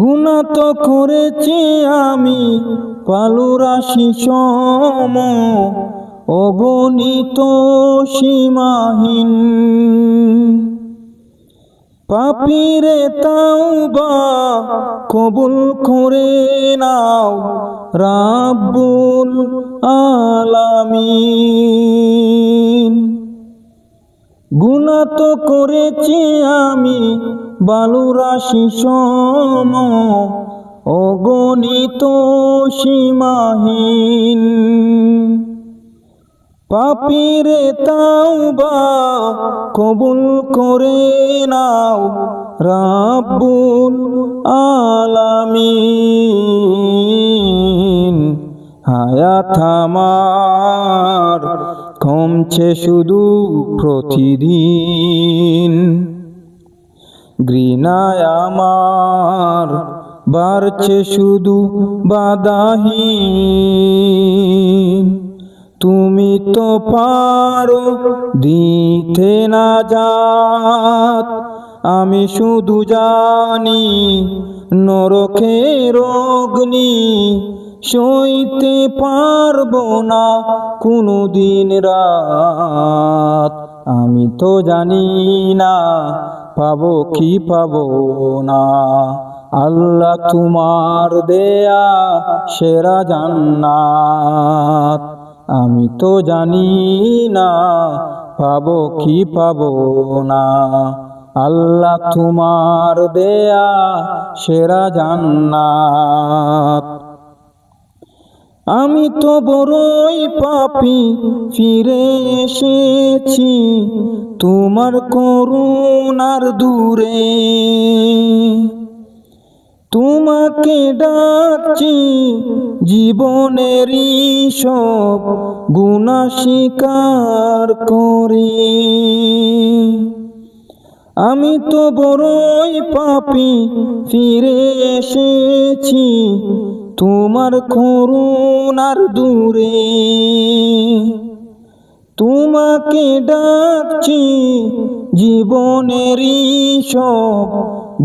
গুণা তো করেছি আমি পালুরাশি সম, অগণিত সীমাহীন। পাপিরে তাওবা কবুল করে নাও রাব্বুল আলামিন। গুণা তো করেছি আমি বালুরাশি সম অগণিত সীমাহীন। পাপিরে তাওবা কবুল করে নাও রাব্বুল আলামিন। হায়াত আমার কমছে শুধু প্রতিদিন। ঘৃণায় আমার বাড়ছে শুধু বাদাহীন তুমি তো পারো দিতে না যাত, আমি শুধু জানি নরকের অগ্নি সইতে পারব না কোনো দিন রাত। আমি তো জানি না পাবো কি পাবো না। আল্লাহ তোমার দেয়া সেরা জান্নাত। আমি তো জানি না পাবো কি পাবো না। আল্লাহ তোমার দেয়া সেরা জান্নাত। আমি তো বড়ই পাপি, ফিরে এসেছি তোমার করুণার দূরে। তোমাকে ডাকছি জীবনেরই সব গুণা স্বীকার করে। আমি তো বড়ই পাপি, ফিরে এসেছি তোমার করুণার দূরে, তোমাকে ডাকছি জীবনের সব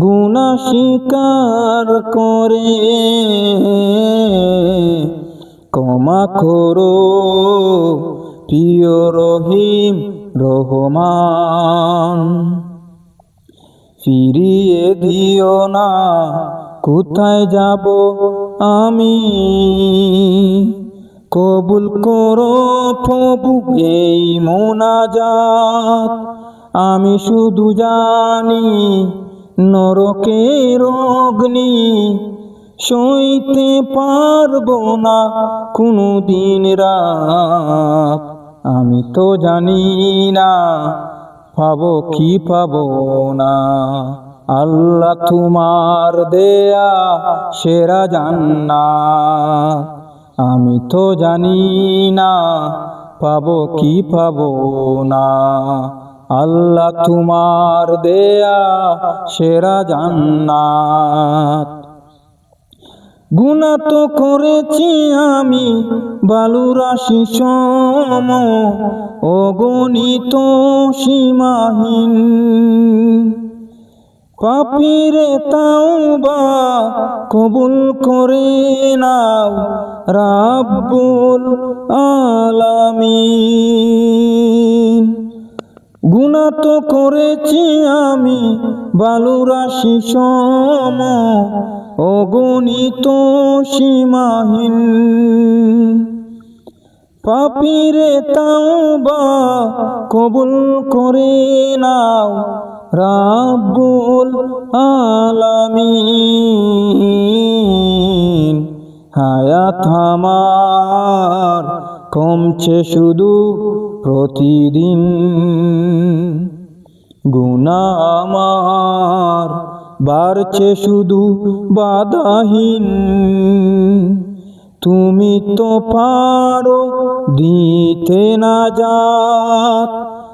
গুণা স্বীকার করে। ক্ষমা করো প্রিয় রহিম রহমান, ফিরিয়ে দিও না, কোথায় যাব? আমি। কবুল করো প্রভু, এই মোনাজাত। আমি শুধু জানি, নরকের অগ্নি সইতে পারব না কোনো দিন রাত। আমি তো জানি না, পাবো কি পাবো না। আল্লাহ তোমার দেয়া সেরা জান্নাত আমি তো জানি না, পাবো কি পাবো না। আল্লাহ তোমার দেয়া সেরা জান্নাত গুণা তো করেছি আমি বালুরাশি সম অগণিত সীমাহীন। পাপিরে তাওবা কবুল করে নাও রাব্বুল আলামিন। গুণা তো করেছি আমি বালুরাশি সম অগণিত সীমাহীন। পাপিরে তাওবা কবুল করে নাও রাব্বুল আলামিন। হায়াত আমার কমছে শুধু প্রতিদিন। গুণা আমার বাড়ছে শুধু বাধাহীন। তুমি তো পারো দিতে না যাত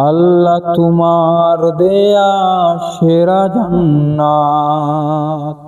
আল্লাহ তোমার দেয়া সেরা জান্নাত।